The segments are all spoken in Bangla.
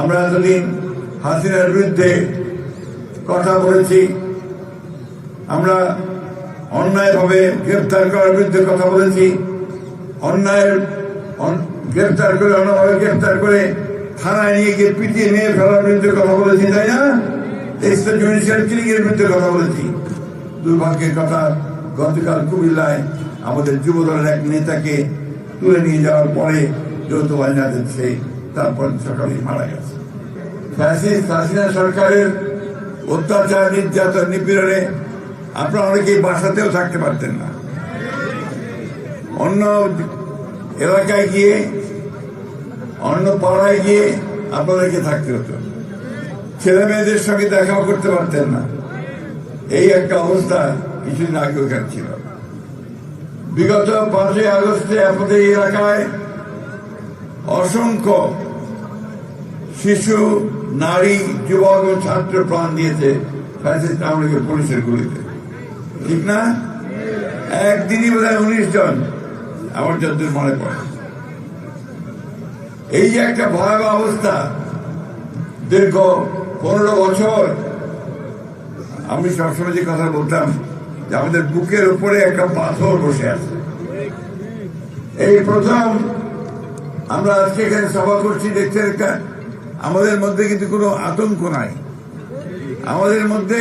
আমরা এতদিন হাসিনার বিরুদ্ধে কথা বলেছি। আমরা অন্যায়ভাবে গ্রেফতার করার বিরুদ্ধে কথা বলেছি। অন্যায়ের গ্রেফতার করে অন্যভাবে গ্রেফতার করে থানায় নিয়ে গিয়ে পিটিয়ে নিয়ে ফেলার বিরুদ্ধে কথা বলেছি, তাই না? জুডিশিয়াল কিলিং বিরুদ্ধে কথা বলেছি। দুর্ভাগ্যের কথা, গতকাল কুমিল্লায় আমাদের যুব দলের এক নেতাকে তুলে নিয়ে যাওয়ার পরে যৌথ বাহিনীদের সেই তারপর সকালে মারা গেছে। হাসিনা সরকারের অত্যাচার, নির্যাতন, নিপীড়নে আপনারা অনেকেই বাসাতেও থাকতে পারতেন না। অন্য এলাকায় গিয়ে, অন্য পাড়ায় গিয়ে আপনাদেরকে থাকতে হতো। ছেলে মেয়েদের সঙ্গে দেখাও করতে পারতেন না। এই একটা অবস্থা কিছুদিন আগে ওখানে ছিল। বিগত পাঁচই আগস্টে আমাদের এলাকায় অসংখ্য শিশু, নারী, যুবক ও ছাত্র প্রাণ দিয়েছে ফ্যাসিস্ট আওয়ামী পুলিশের গুলিতে। ঠিক না? একদিনই বোধ হয় উনিশ জন আমার যতদূর মনে পড়ে। এই যে একটা ভয়াবহ অবস্থা, দীর্ঘ পনেরো বছর, আমি সবসময় যে কথা বলতাম যে আমাদের বুকের উপরে একটা পাথর বসে আছে। এই প্রথম আমরা আজকে এখানে সভা করছি, দেখছেন একটা, আমাদের মধ্যে কিন্তু কোনো আতঙ্ক নাই। আমাদের মধ্যে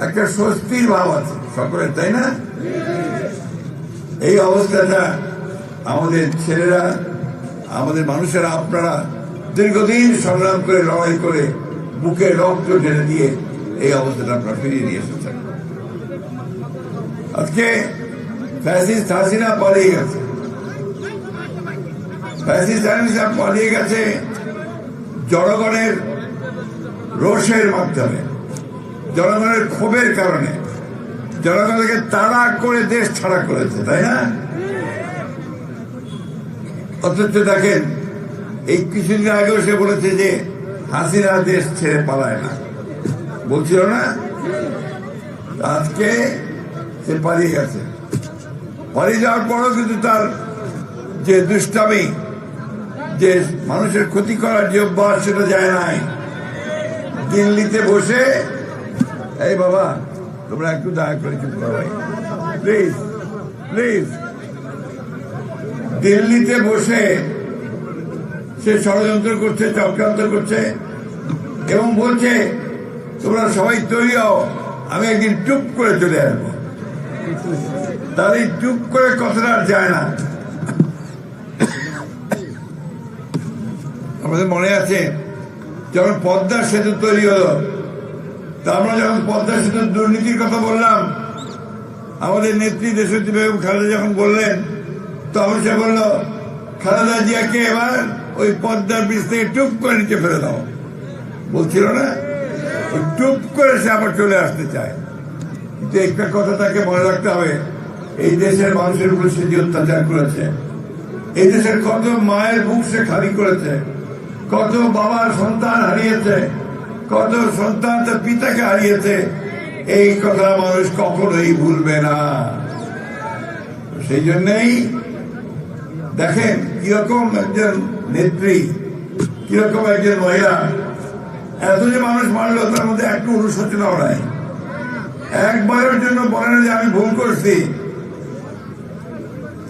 একটা স্বস্তির ভাব আছে, সকলের, তাই না? এই অবস্থাটা আমাদের ছেলেরা, আমাদের মানুষেরা, আপনারা দীর্ঘদিন সংগ্রাম করে, লড়াই করে, বুকে রক্ত ঢেলে দিয়ে এই অবস্থাটা আপনারা ফিরিয়ে নিয়ে এসেছেন আজকে ফ্যাসিস্ট হাসিনা পালিয়ে গেছে। পালিয়ে গেছে জনগণের রোষের মাধ্যমে, জনগণের ক্ষোভের কারণে। জনগণকে তাড়া করে দেশ ছাড়া করেছে, তাই না? অথচ দেখেন, এই কিছুদিন আগেও সে বলেছে যে হাসিনা দেশ ছেড়ে পালায় না। বলছিল না? আজকে সে পালিয়ে গেছে। পালিয়ে যাওয়ার পরও কিন্তু তার যে দুষ্টামি যে মানুষের ক্ষতি করার যে অভ্যাস সেটা যায় নাই। দিল্লিতে বসে, এই বাবা, তোমরা একটু দয়া করে চুপ করো প্লিজ প্লিজ। দিল্লিতে বসে সে ষড়যন্ত্র করছে চক্রান্ত করছে এবং বলছে, তোমরা সবাই তৈরি হও, আমি একদিন চুপ করে চলে আসব। এই চুপ করে কথাটা যায় না। আমাদের মনে আছে, যখন পদ্মা সেতু তৈরি হলো, তা আমরা যখন পদ্মা সেতুর দুর্নীতির কথা বললাম, আমাদের নেত্রী দেশত্রী বেগম খালেদা যখন বললেন, তখন সে বলল, খালেদা জিয়াকে এবার ওই পদ্মার বীজ থেকে টুপ করে নিচে ফেলে দাও। বলছিল না? টুপ করে সে আবার চলে আসতে চায়। কিন্তু একটা কথা তাকে মনে রাখতে হবে, এই দেশের মানুষের উপর সে যে অত্যাচার করেছে, এই দেশের কত মায়ের বুক সে খালি করেছে কত বাবার সন্তান হারিয়েছে, কত সন্তান তার পিতাকে হারিয়েছে, এই কথা মানুষ কখনোই ভুলবে না। সেই জন্যই দেখেন কীরকম একজন নেত্রী, কীরকম একজন মহিলা। এত যে মানুষ মারলো, তার মধ্যে একটু অনুশোচনাও নাই। একবারের জন্য বলে না যে আমি ভুল করছি।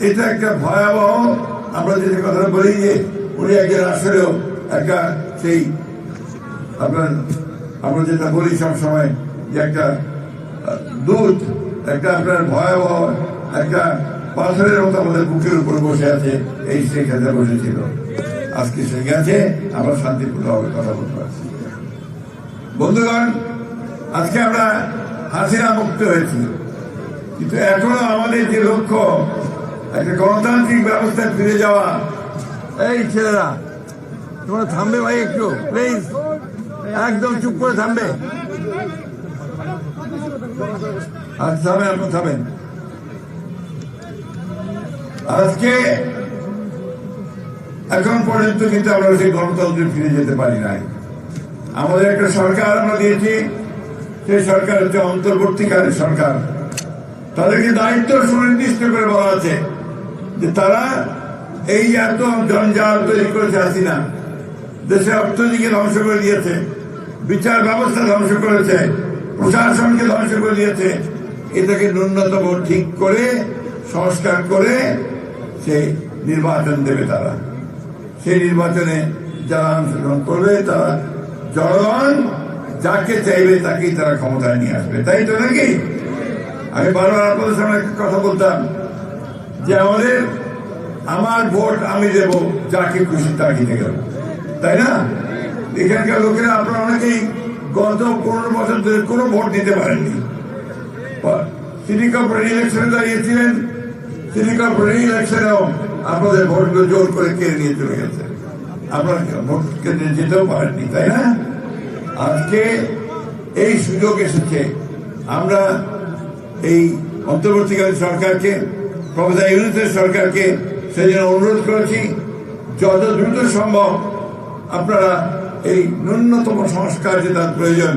এটা একটা ভয়াবহ, আমরা যেটা কথা বলি যে, উনি একজন আসলেও একটা সেই আপনার আমরা যেটা বলি সবসময় যে একটা দূত একটা আপনার ভয়াবহ একটা পাথরের মতো আমাদের বুকের উপর বসে আছে, এই শেখ হাসিনা বসেছিল। আজকে সে গেছে, আমরা শান্তিপূর্ণভাবে কথা বলতে পারছি। বন্ধুগণ, আজকে আমরা হাসিনা মুক্ত হয়েছি। কিন্তু এখনও আমাদের যে লক্ষ্য, একটা গণতান্ত্রিক ব্যবস্থায় ফিরে যাওয়া, এই ছেলেরা তোমরা থামবে ভাই একটু প্লিজ একদম চুপ করে থামবে। আচ্ছা থামেন আপনি থামেন আজকে এখন পর্যন্ত কিন্তু আমরা সেই গণতন্ত্রে ফিরে যেতে পারি নাই। আমাদের একটা সরকার আমরা দিয়েছি, সেই সরকার হচ্ছে অন্তর্বর্তীকালীন সরকার। তাদেরকে দায়িত্ব সুনির্দিষ্ট করে বলা আছে যে তারা এই এত জঞ্জাল তৈরি করেছে হাসিনা। দেশের অর্থনীতিকে ধ্বংস করে দিয়েছে, বিচার ব্যবস্থা ধ্বংস করেছে, প্রশাসনকে ধ্বংস করে দিয়েছে। এটাকে ন্যূনতম ঠিক করে, সংস্কার করে সে নির্বাচন দেবে তারা। সেই নির্বাচনে যারা অংশগ্রহণ করবে, তারা জনগণ যাকে চাইবে তাকেই তারা ক্ষমতায় নিয়ে আসবে। তাই তো নাকি? আমি বারবার আপনাদের সামনে কথা বলতাম যে আমাদের, আমার ভোট আমি দেব, যাকে খুশি তাকে দেব। তাই না? এখানকার লোকেরা আপনারা অনেকেই গত পনেরো বছর ধরে কোনো ভোট দিতে পারেননি। সিটি কর্পোরেট ইলেকশনে দাঁড়িয়েছিলেন, সিটি কর্পোরেট ইলেকশনেও আপনাদের ভোটগুলো জোর করে কেড়ে নিয়ে চলে গেছে। আপনারা ভোট কেন্দ্রে যেতেও পারেননি, তাই না? আজকে এই সুযোগ এসেছে। আমরা এই অন্তর্বর্তীকালীন সরকারকে, প্রফেসর ইউনিটের সরকারকে সেই জন্য অনুরোধ করেছি, যত দ্রুত সম্ভব আপনারা এই ন্যূনতম সংস্কার যে তার প্রয়োজন,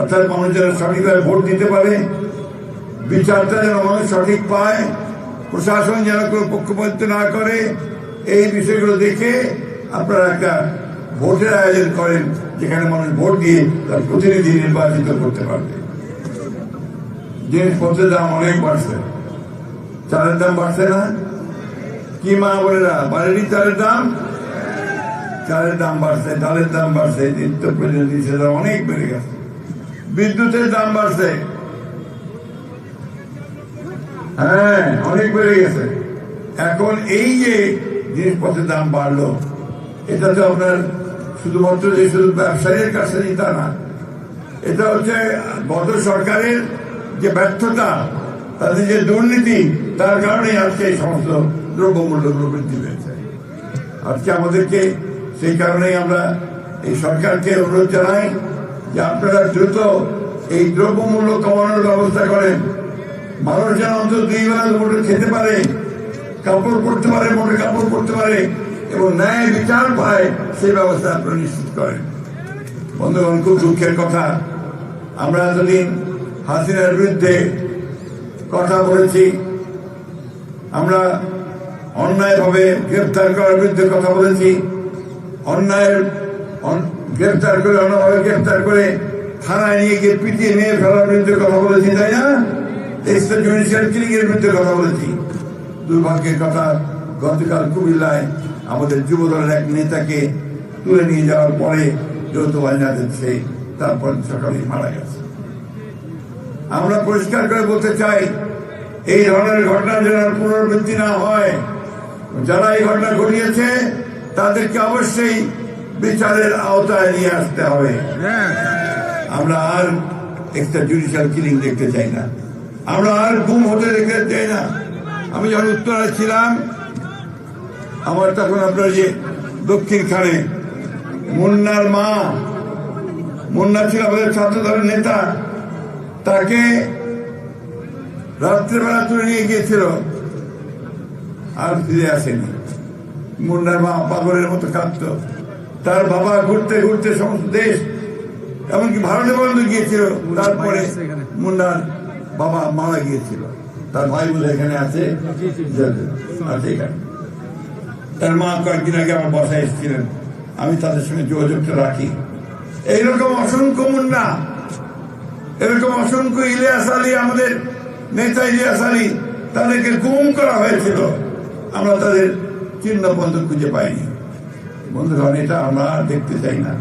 অর্থাৎ মানুষ যেন সঠিকভাবে ভোট দিতে পারে, বিচারটা যেন মানুষ সঠিক পায়, প্রশাসন যেন কোনো পক্ষপাতিত্ব না করে, এই বিষয়গুলো দেখে আপনারা একটা ভোটের আয়োজন করেন, যেখানে মানুষ ভোট দিয়ে তার প্রতিনিধি নির্বাচিত করতে পারবে। জিনিসপত্রের দাম অনেক বাড়ছে। চালের দাম বাড়ছে না? কি মা বোনেরা, বাড়েনি চালের দাম? চালের দাম বাড়ছে, ডালের দাম বাড়ছে নিত্য প্রয়োজনীয় দাম অনেক বেড়ে গেছে। বিদ্যুতের দাম বাড়ছে। হ্যাঁ অনেক বেড়ে গেছে। এখন এই যে জিনিসপত্রের দাম বাড়লো, এটা তো আপনার শুধুমাত্র যে শুধু ব্যবসায়ীর কাছে তা না। এটা হচ্ছে গত সরকারের যে ব্যর্থতা, তাদের যে দুর্নীতি, তার কারণে আজকে এই সমস্ত দ্রব্যমূল্যগুলো বৃদ্ধি পেয়েছে। আজকে আমাদেরকে সেই কারণেই আমরা এই সরকারকে অনুরোধ জানাই যে আপনারা দ্রুত এই দ্রব্যমূল্য কমানোর ব্যবস্থা করেন। মানুষ যেন অন্তত দুই বেলা দুপুরে খেতে পারে, কাপড় পরতে পারে মোটে কাপড় পরতে পারে এবং ন্যায় বিচার পায়, সেই ব্যবস্থা আপনারা নিশ্চিত করেন। বন্ধুগণ, খুব দুঃখের কথা, আমরা এতদিন হাসিনার বিরুদ্ধে কথা বলেছি। আমরা অন্যায়ভাবে গ্রেফতার করার বিরুদ্ধে কথা বলেছি। অন্যায়ের অন- গ্রেফতার করে অন্যভাবে গ্রেফতার করে থানায় নিয়ে গিয়ে পিটিয়ে নিয়ে ফেলার বিরুদ্ধে কথা বলেছি, তাই না? এক্সট্রা জুডিশিয়াল কিলিং এর বিরুদ্ধে কথা বলেছি। দুর্ভাগ্যের কথা, গতকাল কুমিল্লায় আমাদের যুব দলের এক নেতাকে তুলে নিয়ে যাওয়ার পরে যৌথ বাহিনীদের সে তারপর সকালে মারা গেছে। আমরা পরিষ্কার করে বলতে চাই, এই ধরনের ঘটনা যেন পুনরাবৃত্তি না হয়, যারা এই ঘটনা ঘটিয়েছে তাদেরকে অবশ্যই বিচারের আওতায় নিয়ে আসতে হবে। আমরা আর একটা জুডিশিয়াল কিলিং দেখতে চাই না। আমরা আর গুম হতে দেখতে চাই না। আমি যখন উত্তরায় ছিলাম, আমার তখন আপনার যে দক্ষিণ খানে মুন্নার মা, মুন্না ছিল আমাদের ছাত্র দলের নেতা, তাকে রাত্রেবেলা তুলে নিয়ে গিয়েছিল। আর ফিরে আসেনি। মুন্নার মা পাগলের মতো কাঁদত। তার বাবা ঘুরতে ঘুরতে সমস্ত দেশ, এমনকি ভারতে পর্যন্ত গিয়েছিল। তারপরে মুন্নার বাবা মারা গিয়েছিল। তার ভাই বলে এখানে আছে? আছে এখানে। তার মা কয়েকদিন আগে আমার বাসায় এসেছিলেন। আমি তাদের সঙ্গে যোগাযোগটা রাখি। এইরকম অসংখ্য মুন্না, এরকম অসংখ্য ইলিয়াস আলী, আমাদের নেতা ইলিয়াস আলী, তাদেরকে গুম করা হয়েছিল। আমরা তাদের চিহ্ন পর্যন্ত খুঁজে পাইনি। বন্ধুগণ এটা আমরা দেখতে চাই না।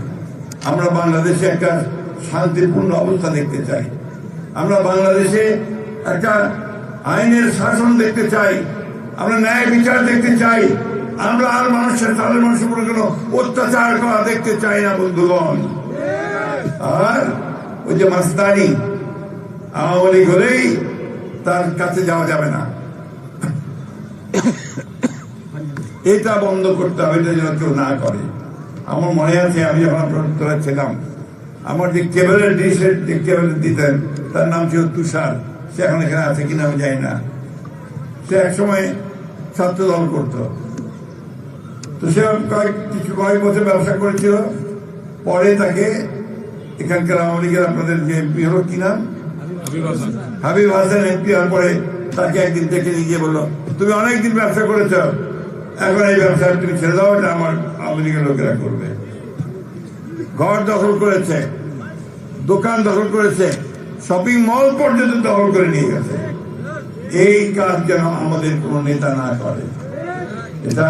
আমরা বাংলাদেশে একটা শান্তিপূর্ণ অবস্থা দেখতে চাই। আমরা বাংলাদেশে একটা আইনের শাসন দেখতে চাই। আমরা ন্যায় বিচার দেখতে চাই। আমরা আর মানুষের তাদের মানুষের উপরে কোনো অত্যাচার করা দেখতে চাই না, বন্ধুগণ। আর ওই যে মাস্তানি, আওয়ামী লীগ হলেই তার কাছে যাওয়া যাবে না। এটা বন্ধ করতে হবে এটা যেন কেউ না করে। আমার মনে আছে আমি যখন আপনার ছিলাম আমার যে কেবলের ডিশের যে কেবল দিতেন তার নাম ছিল তুষার। সে এখন এখানে আছে কিনা আমি জানি না। সে এক সময় ছাত্র দল করতো। তো সে কয়েক কিছু কয়েক বছর ব্যবসা করেছিল। পরে তাকে এখানকার আওয়ামী লীগের আপনাদের যে এমপি হলো কি নাম? হাবিব হাসান। এমপি হওয়ার পরে তাকে একদিন দেখে নিয়ে গিয়ে বলল তুমি অনেকদিন ব্যবসা করেছ এখন এই ব্যবসা তুমি ছেড়ে দাও, এটা আমার আমেরিকার লোকেরা করবে। ঘর দখল করেছে, দোকান দখল করেছে শপিং মল পর্যন্ত দখল করে নিয়ে গেছে। এই কাজ যেন আমাদের কোন নেতা না করে। এটা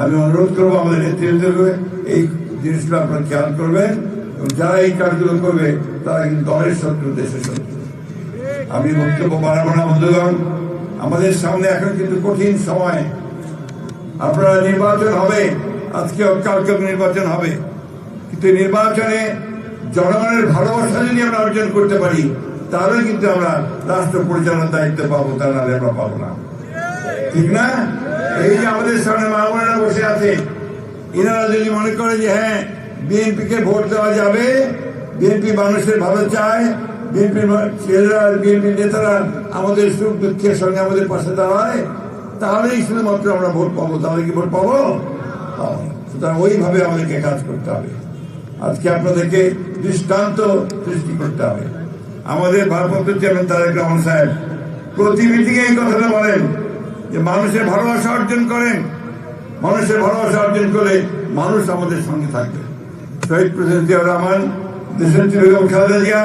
আমি অনুরোধ করব আমাদের নেতৃত্বকে এই জিনিসগুলো আপনারা খেয়াল করবেন, এবং যারা এই কাজগুলো করবে, তারা কিন্তু দলের শত্রু, দেশের শত্রু। আমি বক্তব্য বাড়াবো না, বন্ধুগণ। আমাদের সামনে এখন কিন্তু কঠিন সময়। আপনারা নির্বাচন হবে। আজকে কালকে নির্বাচন হবে। কিন্তু নির্বাচনে জনগণের ভালোবাসা যদি আমরা অর্জন করতে পারি, তাহলে কিন্তু আমরা রাষ্ট্র পরিচালনার দায়িত্ব পাবো তা নাহলে আমরা পাবো না। ঠিক না? এই যে আমাদের সামনে মা বসে আছে, এনারা যদি মনে করে যে হ্যাঁ বিএনপি কে ভোট দেওয়া যাবে, বিএনপি মানুষের ভালো চায়, বিএনপি ছেলেরা বিএনপি নেতারা আমাদের সুখ দুঃখের সঙ্গে আমাদের পাশে দাঁড়ায় তাহলেই শুধুমাত্র আমরা ভোট পাবো, তাহলে কি ভোট পাবো? সুতরাং ওইভাবে আমাদেরকে কাজ করতে হবে। আজকে আপনাদেরকে দৃষ্টান্ত সৃষ্টি করতে হবে। আমাদের ভারপ্রাপ্ত চেয়ারম্যান তারেক রহমান সাহেব প্রতি মিটিংয়ে এই কথাটা বলেন যে মানুষের ভালোবাসা অর্জন করেন। মানুষের ভালোবাসা অর্জন করে মানুষ আমাদের সঙ্গে থাকবে। শহীদ প্রেসিডেন্ট জিয়াউর রহমান, দেশের বেগম খালেদা জিয়া,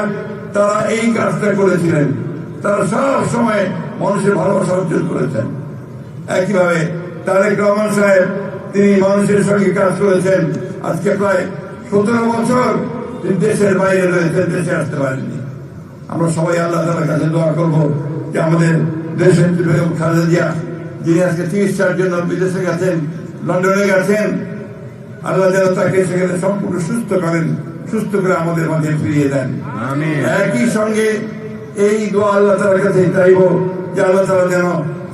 তারা এই কাজটা করেছিলেন। তারা সব সময় মানুষের ভালোবাসা অর্জন করেছেন। একইভাবে তারেক রহমান সাহেব তিনি মানুষের সঙ্গে কাজ করেছেন। আজকে প্রায় সতেরো বছর তিনি দেশের বাইরে রয়েছেন দেশে আসতে পারেননি। আমরা সবাই আল্লাহ তালার কাছে দোয়া করব যে আমাদের দেশের বেগম খালেদা জিয়া যিনি আজকে চিকিৎসার জন্য বিদেশে গেছেন লন্ডনে গেছেন আল্লাহ যেন তাকে সেখানে সম্পূর্ণ সুস্থ করেন সুস্থ করে আমাদের মাঝে ফিরিয়ে দেন। একই সঙ্গে এই দোয়া আল্লাহ তালার কাছে চাইব যে আল্লাহ তালা যেন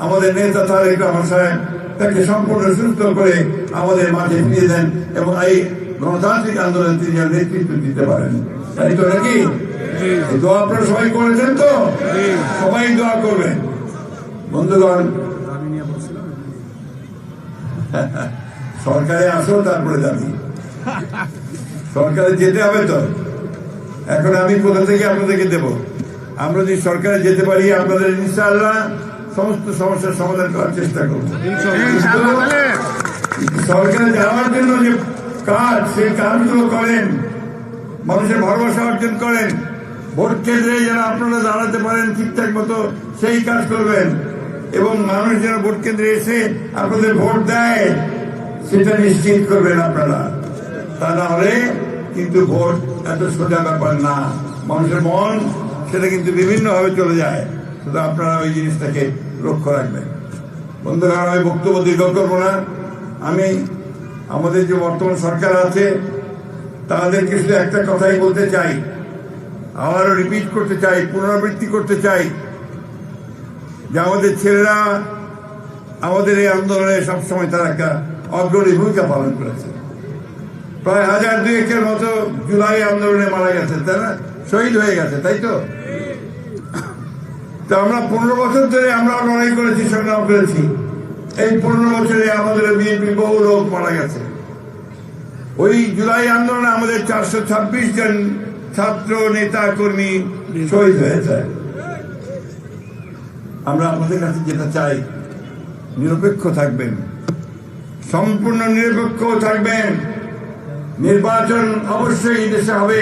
আমাদের নেতা তারেক রহমান সাহেব তাকে সম্পূর্ণ সুস্থ করে আমাদের মাঝে ফিরিয়ে দেন এবং এই গণতান্ত্রিক আন্দোলন তিনি নেতৃত্ব দিতে পারেন। তাই তো নাকি? দোয়া আপনারা সবাই করেছেন তো? সবাই দোয়া করবেন। বন্ধুগণ সরকারে আসো তারপরে যাবি। সরকারে যেতে হবে তো। এখন আমি কোথা থেকে আপনাদেরকে দেব। আমরা যদি সরকারে যেতে পারি আপনাদের ইনশাআল্লাহ সমস্ত সমস্যার সমাধান করার চেষ্টা করব। সরকারে যাওয়ার জন্য যে কাজ সেই কাজগুলো করেন, মানুষের ভালোবাসা অর্জন করেন। ভোট কেন্দ্রে যেন আপনারা দাঁড়াতে পারেন ঠিকঠাক মতো, সেই কাজ করবেন। এবং মানুষ যেন ভোট কেন্দ্রে এসে আপনাদের ভোট দেয়, সেটা নিশ্চিত করবেন আপনারা। তা না হলে কিন্তু ভোট এত সোজা ব্যাপার না। মানুষের মন, সেটা কিন্তু বিভিন্নভাবে চলে যায়। শুধু আপনারা ওই জিনিসটাকে লক্ষ্য রাখবেন বন্ধুরা, আমি বক্তব্য দীর্ঘ করব না। আমি, আমাদের যে বর্তমান সরকার আছে, তাদেরকে শুধু একটা কথাই বলতে চাই। আবারও রিপিট করতে চাই, পুনরাবৃত্তি করতে চাই, যে আমাদের ছেলেরা, আমাদের এই আন্দোলনে সবসময় তারা একটা অগ্রণী ভূমিকা পালন করেছে। প্রায় হাজার দুয়েকের মতো জুলাই আন্দোলনে মারা গেছে না? শহীদ হয়ে গেছে, তাই তো? আমরা পনেরো বছর ধরে আমরা লড়াই করেছি, সংগ্রাম করেছি। এই পনেরো বছরে আমাদের বিএনপি বহু লোক মারা গেছে। ওই জুলাই আন্দোলনে আমাদের চারশো ছাব্বিশ জন ছাত্র, নেতা, কর্মী শহীদ হয়েছে। আমরা আপনাদের কাছে যেটা চাই, নিরপেক্ষ থাকবেন। সম্পূর্ণ নিরপেক্ষ থাকবেন। নির্বাচন অবশ্যই দেশে হবে,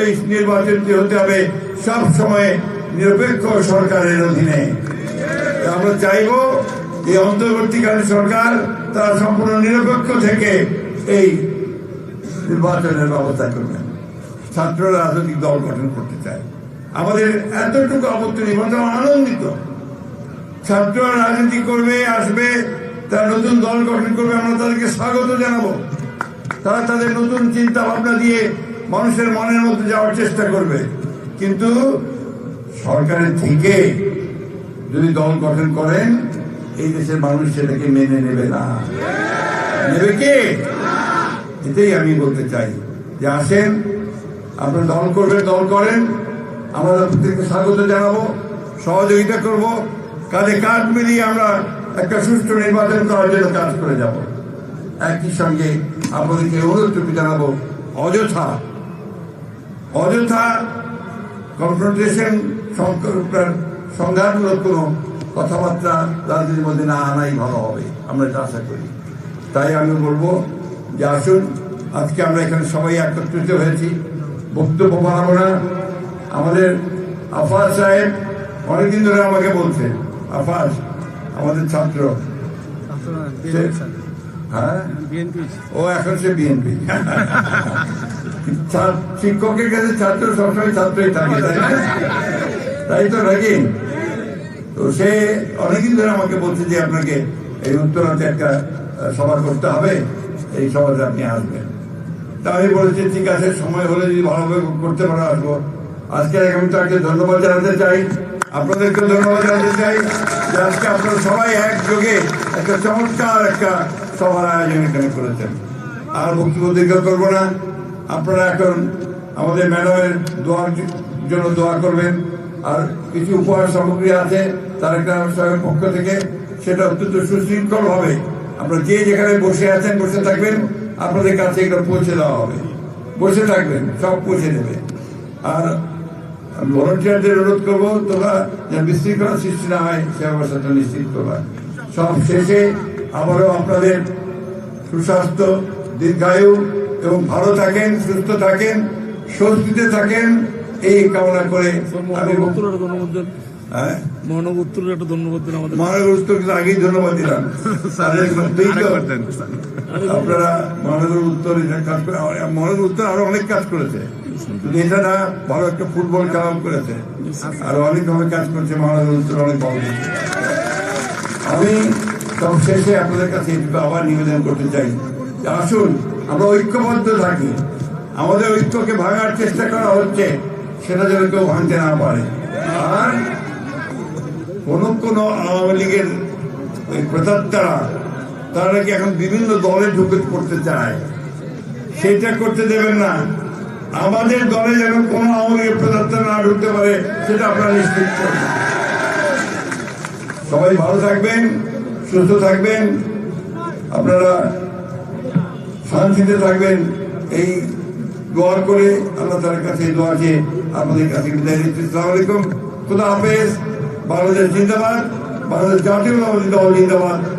এই নির্বাচনটি হতে হবে সব সময় নিরপেক্ষ সরকারের অধীনে। আমরা চাইব এই অন্তর্বর্তীকালীন সরকার তারা সম্পূর্ণ নিরপেক্ষ থেকে এই নির্বাচনের ব্যবস্থা করবেন ছাত্ররা রাজনৈতিক দল গঠন করতে চায়। আমাদের এতটুকু আপত্তি আমরা আনন্দিত। ছাত্ররা রাজনীতি করবে, আসবে, তারা নতুন দল গঠন করবে, আমরা তাদেরকে স্বাগত জানাব। তারা তাদের নতুন চিন্তা ভাবনা দিয়ে মানুষের মনের মধ্যে যাওয়ার চেষ্টা করবে। কিন্তু সরকারের থেকে যদি দল গঠন করেন, এই দেশের মানুষ সেটাকে মেনে নেবে না। নেবে কে? এটাই আমি বলতে চাই। যে আসেন, আপনারা দল করবেন, দল করেন, আমরা প্রত্যেককে স্বাগত জানাব, সহযোগিতা করব কাজে কাজ মিলিয়ে আমরা একটা সুষ্ঠু নির্বাচন করার জন্য কাজ করে যাব। একই সঙ্গে আপনাদেরকে অনুরোধটুকু জানাব, অযথা অযথা কনফ্রন্টেশন সংঘাতমূলক কোনো কথাবার্তা রাজনীতির মধ্যে না আনাই ভালো হবে। আমরা এটা আশা করি। তাই আমি বলব যে আসুন আজকে আমরা এখানে সবাই একত্রিত হয়েছি। বক্তব্য বাড়াবো না। আমাদের আফাজ সাহেব অনেকদিন ধরে আমাকে বলছে আফাজ আমাদের ছাত্র। হ্যাঁ? ও এখন সে বিএনপি। শিক্ষকের কাছে ছাত্র সবসময় ছাত্রই থাকে তাই না? তাই তো নাকি তো সে অনেকদিন ধরে আমাকে বলছে যে আপনাকে এই উত্তরাতে একটা সভা করতে হবে। এই সভাতে আপনি আসবেন। তা আমি বলেছি, ঠিক আছে, সময় হলে যদি ভালোভাবে করতে পারো, আসব। আজকে আমি তাকে ধন্যবাদ জানাতে চাই। আপনাদেরকে ধন্যবাদ জানাতে চাই যে আজকে আপনারা সবাই একযোগে একটা চমৎকার একটা সভার আয়োজন এখানে করেছেন। আর বক্তব্য দীর্ঘ করব না। আপনারা এখন আমাদের ম্যাডামের দোয়ার জন্য দোয়া করবেন। আর কিছু উপহার সামগ্রী আছে, তার একটা সাহেবের পক্ষ থেকে, সেটা অত্যন্ত সুশৃঙ্খল হবে। আপনারা যে যেখানে বসে আছেন, বসে থাকবেন, আপনাদের কাছে এগুলো পৌঁছে দেওয়া হবে। বসে থাকবেন, সব পৌঁছে দেবে। আর ভলেন্টিয়ারদের অনুরোধ করব, তোমরা যেন বিশৃঙ্খলা সৃষ্টি না হয়, সে অবস্থাটা নিশ্চিত করবা। সব শেষে আবারও আপনাদের সুস্বাস্থ্য, দীর্ঘায়ু এবং ভালো থাকেন, সুস্থ থাকেন, স্বস্তিতে থাকেন এই কামনা করে আমি মহানগর একটা ধন্যবাদ হ্যাঁ? মহানগর উত্তরের একটা ধন্যবাদ দেন আমাদের। মহানগর উত্তরকে আগেই ধন্যবাদ দিলাম। আপনারা মহানগর উত্তর কাজ করে মহানগর উত্তর আরও অনেক কাজ করেছে। শুধু এটা না ভালো একটা ফুটবল খেলাও করেছে আর অনেকভাবে কাজ করেছে মহানগর উত্তর অনেক ভালো আমি সব শেষে আপনাদের কাছে আবার নিবেদন করতে চাই আসুন আমরা ঐক্যবদ্ধ থাকি। আমাদের ঐক্যকে ভাঙার চেষ্টা করা হচ্ছে। সেটা যেন কেউ ভাঙতে না পারে। আর কোন কোন আওয়ামী লীগের ওই প্রতাত্তারা তারা নাকি এখন বিভিন্ন দলে ঢুকে পড়তে চায়। সেটা করতে দেবেন না। আমাদের দলে যেন কোন আওয়ামী লীগের প্রতাত্তা না ঢুকতে পারে, সেটা আপনারা নিশ্চিত করবেন সবাই ভালো থাকবেন, সুস্থ থাকবেন, আপনারা শান্তিতে থাকবেন। এই দোয়া করে আল্লাহ তালার কাছে দোয়া চেয়ে আপনাদের কাছে বিদায় দিচ্ছি সালাম আলাইকুম খুদা হাফেজ বাংলাদেশ জিন্দাবাদ বাংলাদেশ জাতীয় জিন্দাবাদ।